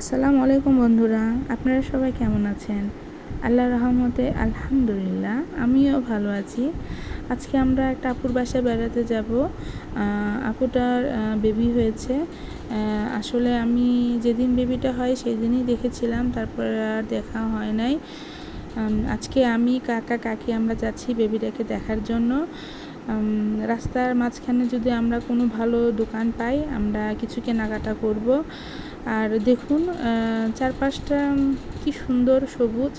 আসসালামু আলাইকুম বন্ধুরা, আপনারা সবাই কেমন আছেন? আল্লাহ রহমতে আলহামদুলিল্লাহ, আমিও ভালো আছি। আজকে আমরা একটা আপুর বাসায় বেড়াতে যাব। আপুটার বেবি হয়েছে। আসলে আমি যেদিন বেবিটা হয় সেই দিনই দেখেছিলাম, তারপর আর দেখা হয় নাই। আজকে আমি, কাকা, কাকি আমরা যাচ্ছি বেবিটাকে দেখার জন্য। রাস্তার মাঝখানে যদি আমরা কোনো ভালো দোকান পাই, আমরা কিছু কেনাকাটা করব। আর দেখুন চারপাশটা কি সুন্দর সবুজ।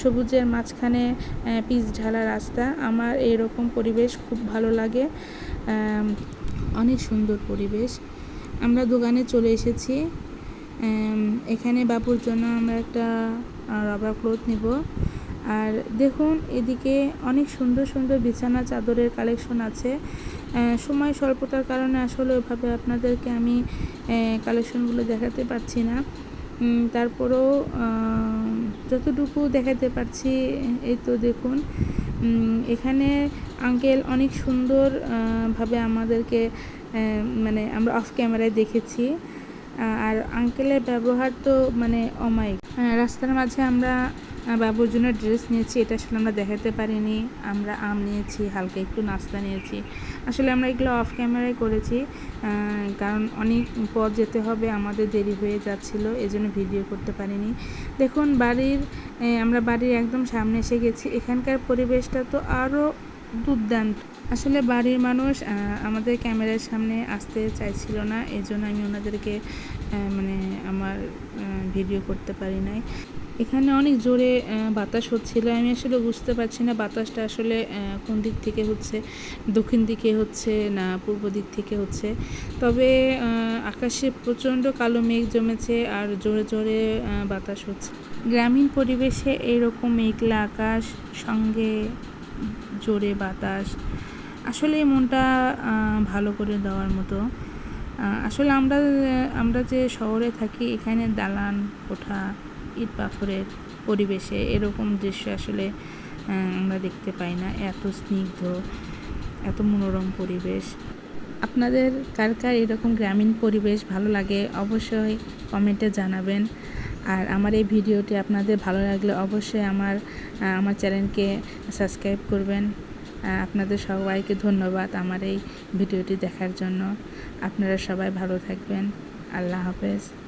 সবুজের মাঝখানে পিচ ঢালা রাস্তা। আমার এরকম পরিবেশ খুব ভালো লাগে। অনেক সুন্দর পরিবেশ। আমরা দোকানে চলে এসেছি। এখানে বাপুর জন্য আমরা একটা রবার ক্লথ নেব। আর দেখুন, এদিকে অনেক সুন্দর সুন্দর বিছানা চাদরের কালেকশন আছে। সময় স্বল্পতার কারণে আসলে ওইভাবে আপনাদেরকে আমি কালেকশনগুলো দেখাতে পারছি না। তারপরেও যতটুকু দেখাতে পারছি, এই তো দেখুন। এখানে আঙ্কেল অনেক সুন্দর ভাবে আমাদেরকে মানে আমরা অফ ক্যামেরায় দেখেছি। আর আঙ্কেলের ব্যবহার তো মানে অমায়িক। রাস্তার মাঝে আমরা বাবুর জন্য ড্রেস নিয়েছি, এটা আসলে আমরা দেখাতে পারিনি। আমরা আম নিয়েছি, হালকা একটু নাস্তা নিয়েছি। আসলে আমরা এগুলো অফ ক্যামেরায় করেছি কারণ অনেক পথ যেতে হবে, আমাদের দেরি হয়ে যাচ্ছিল, এজন্য ভিডিও করতে পারিনি। দেখুন, বাড়ির আমরা বাড়ির একদম সামনে এসে গেছি। এখানকার পরিবেশটা তো আরও দুর্দান্ত। আসলে বাড়ির মানুষ আমাদের ক্যামেরার সামনে আসতে চাইছিল না এই জন্য আমি ওনাদেরকে মানে আমার ভিডিও করতে পারি নাই। এখানে অনেক জোরে বাতাস হচ্ছিল। আমি আসলে বুঝতে পারছি না বাতাসটা আসলে কোন দিক থেকে হচ্ছে, দক্ষিণ দিকে হচ্ছে না পূর্ব দিক থেকে হচ্ছে। তবে আকাশে প্রচণ্ড কালো মেঘ জমেছে আর জোরে জোরে বাতাস হচ্ছে। গ্রামীণ পরিবেশে এরকম মেঘলা আকাশ সঙ্গে জোরে বাতাস। আসলে মনটা ভালো করে দেওয়ার মতো। আসলে আমরা আমরা যে শহরে থাকি, এখানে দালান, কোঠা, ইট পাথরের পরিবেশে এরকম দৃশ্য আসলে আমরা দেখতে পাই না। এত স্নিগ্ধ, এত মনোরম পরিবেশ। আপনাদের কার কার এরকম গ্রামীণ পরিবেশ ভালো লাগে, অবশ্যই কমেন্টে জানাবেন। আর আমার এই ভিডিওটি আপনাদের ভালো লাগলে অবশ্যই আমার আমার চ্যানেলকে সাবস্ক্রাইব করবেন। আপনাদের সবাইকে ধন্যবাদ আমার এই ভিডিওটি দেখার জন্য। আপনারা সবাই ভালো থাকবেন। আল্লাহ হাফেজ।